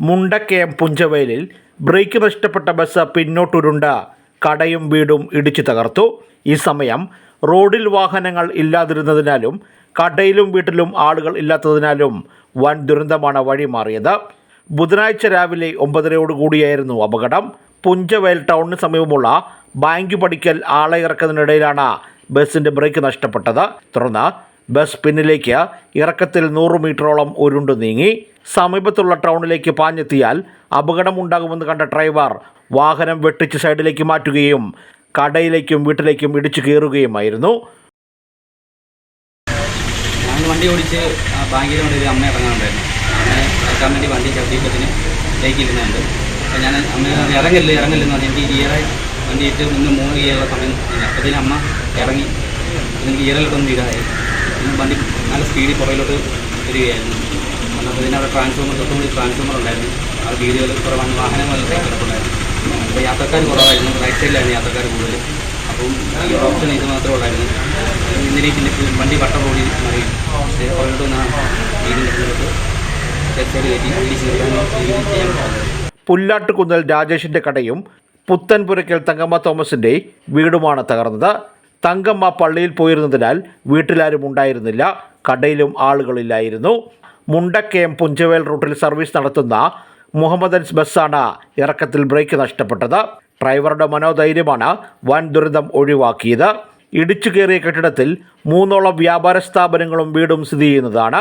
മുണ്ടക്കയം പുഞ്ചവയലിൽ ബ്രേക്ക് നഷ്ടപ്പെട്ട ബസ് പിന്നോട്ടുരുണ്ട. കടയും വീടും ഇടിച്ചു തകർത്തു. ഈ സമയം റോഡിൽ വാഹനങ്ങൾ ഇല്ലാതിരുന്നതിനാലും കടയിലും വീട്ടിലും ആളുകൾ ഇല്ലാത്തതിനാലും വൻ ദുരന്തമാണ് വഴിമാറിയത്. ബുധനാഴ്ച രാവിലെ ഒമ്പതരയോടുകൂടിയായിരുന്നു അപകടം. പുഞ്ചവയൽ ടൗണിന് സമീപമുള്ള ബാങ്ക് പടിക്കൽ ആളെ ഇറക്കുന്നതിനിടയിലാണ് ബസ്സിന്റെ ബ്രേക്ക് നഷ്ടപ്പെട്ടത്. തുടർന്ന് ബസ് പിന്നിലേക്ക് ഇറക്കത്തിൽ നൂറ് മീറ്ററോളം ഉരുണ്ടു നീങ്ങി. സമീപത്തുള്ള ടൗണിലേക്ക് പാഞ്ഞെത്തിയാൽ അപകടമുണ്ടാകുമെന്ന് കണ്ട ഡ്രൈവർ വാഹനം വെട്ടിച്ച് സൈഡിലേക്ക് മാറ്റുകയും കടയിലേക്കും വീട്ടിലേക്കും ഇടിച്ചു കയറുകയുമായിരുന്നു. വണ്ടി ഓടിച്ച് ബാങ്കിൽ കൊണ്ട് ഒരു അമ്മ ഇറങ്ങാനുണ്ടായിരുന്നു. അങ്ങനെ ഇറക്കാൻ വേണ്ടി വണ്ടി ചവിട്ടിയപ്പത്തിന് ലേക്കിരുന്നുണ്ട് അപ്പോൾ ഞാൻ അമ്മ ഇറങ്ങില്ല ഇറങ്ങില്ലെന്ന് പറഞ്ഞു. എനിക്ക് ഗിയറെ വണ്ടിയിട്ട് മുന്നേ മൂന്ന് ഗിയറുള്ള സമയം അപ്പോഴത്തേനും അമ്മ ഇറങ്ങി. എനിക്ക് ഗിയറിലോട്ടൊന്നും പിന്നെ വണ്ടി നല്ല സ്പീഡിൽ പുറകിലോട്ട് വരികയായിരുന്നു. അപ്പോൾ പിന്നെ അവിടെ ട്രാൻസ്ഫോമർ തൊട്ടുകൂടി ട്രാൻസ്ഫോമർ ഉണ്ടായിരുന്നു. ആ വീടുകൾ കുറവാണ്. വാഹനങ്ങളൊക്കെ കിടപ്പുണ്ടായിരുന്നു. അപ്പോൾ യാത്രക്കാർ കുറവായിരുന്നു. റൈറ്റ് സൈഡിലായിരുന്നു യാത്രക്കാർ കൂടുതൽ അപ്പം ഈ ഓപ്ഷൻ ഇത് മാത്രമേ ഉള്ളായിരുന്നു. ഇന്നലെ പിന്നെ വണ്ടി വട്ട റോഡിൽ മറി. പുറകോട്ട് വന്ന വീടിന്റെ പുറത്ത് ലെഫ്റ്റ് കയറ്റി ഇടിച്ച് ചെയ്യാൻ പുല്ലാട്ടുകുന്നൽ രാജേഷിന്റെ കടയും പുത്തൻപുരയ്ക്കൽ തങ്കമ്മ തോമസിന്റെ വീടുമാണ് തകർന്നത്. തങ്കമ്മ പള്ളിയിൽ പോയിരുന്നതിനാൽ വീട്ടിലാരും ഉണ്ടായിരുന്നില്ല. കടയിലും ആളുകളില്ലായിരുന്നു. മുണ്ടക്കയം പുഞ്ചവേൽ റൂട്ടിൽ സർവീസ് നടത്തുന്ന മുഹമ്മദൻസ് ബസ്സാണ് ഇറക്കത്തിൽ ബ്രേക്ക് നഷ്ടപ്പെട്ടത്. ഡ്രൈവറുടെ മനോധൈര്യമാണ് വൻ ദുരന്തം ഒഴിവാക്കിയത്. ഇടിച്ചു കയറിയ കെട്ടിടത്തിൽ മൂന്നോളം വ്യാപാര സ്ഥാപനങ്ങളും വീടും സ്ഥിതി ചെയ്യുന്നതാണ്.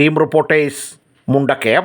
Team reporters Mundakkayam.